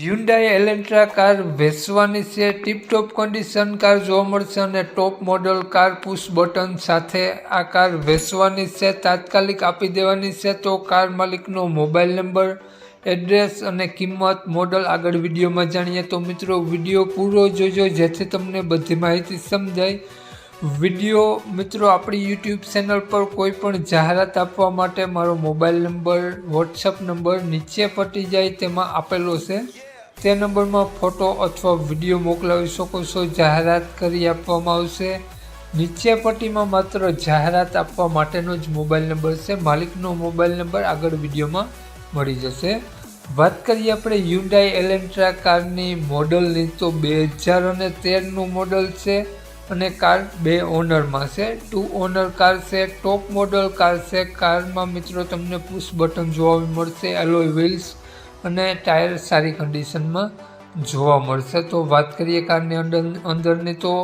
Hyundai એલેન્ટ્રા car વેચવાની છે tiptop condition car જોવા મળશે અને top model car push button સાથે આ કાર વેચવાની છે, તાત્કાલિક આપી દેવાની છે. તો કાર માલિકનો મોબાઈલ નંબર એડ્રેસ અને કિંમત મોડલ આગળ વિડીયોમાં જાણીએ. તો મિત્રો, વીડિયો પૂરો જોજો, જેથી તમને બધી માહિતી સમજાય. વીડિયો, મિત્રો, આપણી યુટ્યુબ ચેનલ પર કોઈ પણ જાહેરાત આપવા માટે મારો મોબાઈલ નંબર વોટ્સઅપ નંબર નીચે પટી જાય તેમાં આપેલો છે. તે નંબરમાં ફોટો અથવા વીડિયો મોકલાવી શકો છો. જાહેરાત કરી આપવામાં આવશે. નીચે પટ્ટીમાં માત્ર જાહેરાત આપવા માટેનો જ મોબાઈલ નંબર છે. માલિકનો મોબાઈલ નંબર આગળ વિડીયોમાં મળી જશે. વાત કરીએ આપણે યુન્ડાઈ એલેન્ટ્રા કારની મોડલની તો બે હજાર અને તેરનું મોડલ છે. અને કાર બે ઓનરમાં છે. ટુ ઓનર કાર છે ટોપ મોડલ કાર છે. કારમાં મિત્રો તમને પુશ બટન જોવા મળશે એલોય વ્હીલ્સ અને ટાયર સારી કન્ડિશનમાં જોવા મળશે. તો વાત કરીએ કારની અંદર, અંદરની તો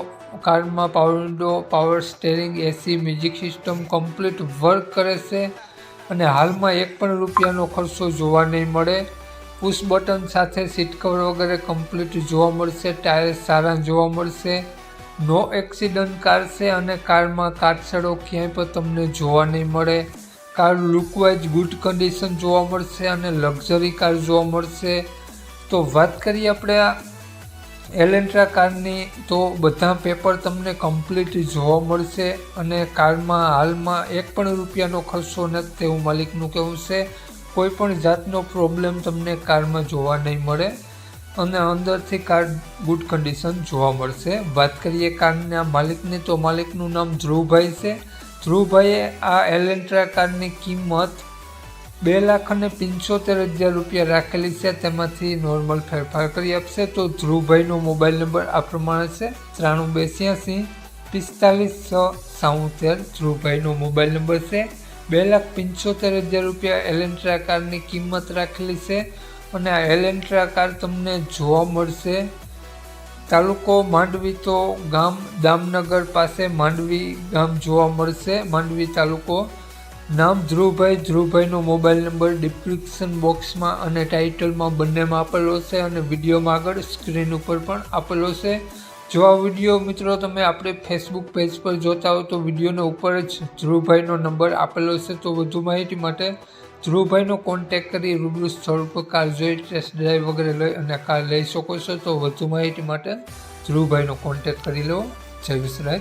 કારમાં power window power steering AC music system complete work કરે છે. અને હાલમાં એક પણ રૂપિયાનો ખર્ચો જોવા નહીં મળે. પુશ બટન સાથે સીટ કવર વગેરે કમ્પ્લીટ જોવા મળશે ટાયર સારા જોવા મળશે. નો એક્સિડન્ટ કાર છે અને કારમાં કાટસડો ક્યાંય પણ તમને જોવા નહીં મળે. કાર લુકવાઇઝ ગુડ કન્ડિશન જોવા મળશે અને લક્ઝરી કાર જોવા મળશે. તો વાત કરીએ આપણે આ એલેન્ટ્રા કારની, તો બધા પેપર તમને કમ્પ્લીટ જોવા મળશે અને કારમાં હાલમાં એક પણ રૂપિયાનો ખર્ચો નથી તેવું માલિકનું કહેવું છે. કોઈ પણ જાતનો પ્રોબ્લેમ તમને કારમાં જોવા નહીં મળે. અને અંદરથી કાર ગુડ કન્ડિશન જોવા મળશે. વાત કરીએ કારના માલિકની, તો માલિકનું નામ ધ્રુવભાઈ છે. ધ્રુવભાઈએ આ એલેન્ટ્રા કારની કિંમત બે લાખ અને પંચોતેર હજાર રૂપિયા રાખેલી છે. તેમાંથી નોર્મલ ફેરફાર કરી આપશે. તો ધ્રુવભાઈનો મોબાઈલ નંબર આ પ્રમાણે છે. ત્રાણું બે છ્યાસી પિસ્તાલીસ છ સાઉતેર ધ્રુવભાઈનો મોબાઈલ નંબર છે. બે લાખ પંચોતેર હજાર રૂપિયા એલેન્ટ્રા કારની કિંમત રાખેલી છે. અને આ એલેન્ટ્રા કાર તમને જોવા મળશે. તાલુકો માંડવી તો ગામ દામનગર પાસે માંડવી ગામ જોવા મળશે. માંડવી તાલુકો. નામ ધ્રુવભાઈ. ધ્રુવભાઈનો મોબાઈલ નંબર ડિસ્ક્રિપ્શન બોક્સમાં અને ટાઇટલમાં બંનેમાં આપેલો છે અને વિડીયોમાં આગળ સ્ક્રીન ઉપર પણ આપેલો છે. જો આ વીડિયો મિત્રો તમે આપણે ફેસબુક પેજ પર જોતા હો તો વિડીયોના ઉપર જ ધ્રુવભાઈનો નંબર આપેલો છે. તો વધુ માહિતી માટે ધ્રુવભાઈનો કોન્ટેક કરી રૂબરૂ સ્થળ પર કાર જોઈ ટેસ્ટ ડ્રાઈવ વગેરે લઈ અને કાર લઈ શકો છો. તો વધુ માહિતી માટે ધ્રુવભાઈનો કોન્ટેક કરી લો. જય વિસરાજ